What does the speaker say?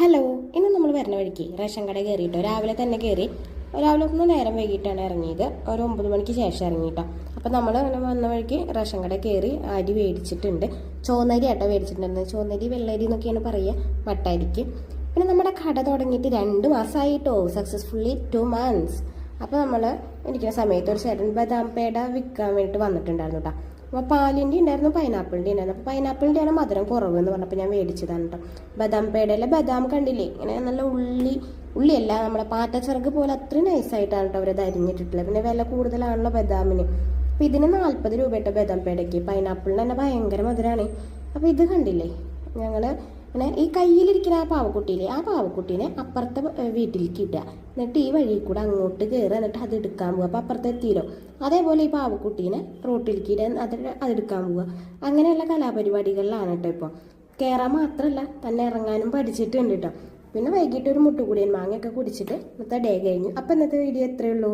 Hello ഇന്ന് നമ്മൾ വരുന്ന വഴിക്ക് റേഷൻ കട കയറിയിട്ടോ? രാവിലെ തന്നെ കയറി. രാവിലെ ഒന്ന് നേരം വൈകിട്ടാണ് ഇറങ്ങിയത്. ഒരു ഒമ്പത് മണിക്ക് ശേഷം ഇറങ്ങിയിട്ടോ. അപ്പം നമ്മൾ അങ്ങനെ വന്ന വഴിക്ക് റേഷൻ കട കയറി അരി മേടിച്ചിട്ടുണ്ട്. ചോന്നരി ആട്ടോ മേടിച്ചിട്ടുണ്ടായിരുന്നത്. ചോന്നരി വെള്ളരി എന്നൊക്കെയാണ് പറയുക. മട്ടരിക്ക് പിന്നെ നമ്മുടെ കട തുടങ്ങിയിട്ട് രണ്ട് മാസമായിട്ടോ. സക്സസ്ഫുള്ളി ടു മന്ത്സ് അപ്പോൾ നമ്മൾ ഇരിക്കുന്ന സമയത്ത് ഒരു ചേട്ടൻ ബദാം പേട വിൽക്കാൻ വേണ്ടിയിട്ട് വന്നിട്ടുണ്ടായിരുന്നു കേട്ടോ അപ്പോൾ പാലിന്റെ ഉണ്ടായിരുന്നു പൈനാപ്പിളിന്റെ ഉണ്ടായിരുന്നു. അപ്പോൾ പൈനാപ്പിളിന്റെ ആണ് മധുരം കുറവ് എന്ന് പറഞ്ഞപ്പോൾ ഞാൻ മേടിച്ചതാണ് കേട്ടോ ബദാം പേടയിലെ ബദാം കണ്ടില്ലേ? ഇങ്ങനെ നല്ല ഉള്ളി ഉള്ളിയല്ല നമ്മളെ പാറ്റച്ചിറക് പോലെ അത്രയും നൈസായിട്ടാണ് കേട്ടോ അവരത് അരിഞ്ഞിട്ടിട്ടുള്ളത്. പിന്നെ വില കൂടുതലാണല്ലോ ബദാമിന്. അപ്പം ഇതിന് നാൽപ്പത് രൂപ കേട്ടോ ബദാം പേടയ്ക്ക് പൈനാപ്പിളിന് തന്നെ ഭയങ്കര മധുരമാണ് അപ്പോൾ ഇത് കണ്ടില്ലേ? ഞങ്ങൾ പിന്നെ ഈ കയ്യിലിരിക്കുന്ന ആ പാവക്കുട്ടിയിലെ ആ പാവക്കുട്ടീനെ അപ്പുറത്തെ വീട്ടിലേക്ക് ഇടുക. എന്നിട്ട് ഈ വഴിയിൽ കൂടെ അങ്ങോട്ട് കയറുക എന്നിട്ട് അത് എടുക്കാൻ പോവുക. അപ്പോൾ അപ്പുറത്തെ എത്തിയല്ലോ അതേപോലെ ഈ പാവക്കുട്ടീനെ റോട്ടിലേക്ക് ഇടുക അത് അതെടുക്കാൻ പോവുക. അങ്ങനെയുള്ള കലാപരിപാടികളിലാണ് കേട്ടോ ഇപ്പോൾ. കയറാൻ മാത്രമല്ല തന്നെ ഇറങ്ങാനും പഠിച്ചിട്ടുണ്ട് കേട്ടോ. പിന്നെ വൈകിട്ട് ഒരു മുട്ടുകൂടിയൻ മാങ്ങയൊക്കെ കുടിച്ചിട്ട് ഇന്നത്തെ ഡേ കഴിഞ്ഞു. അപ്പം ഇന്നത്തെ വീഡിയോ എത്രയേ ഉള്ളൂ.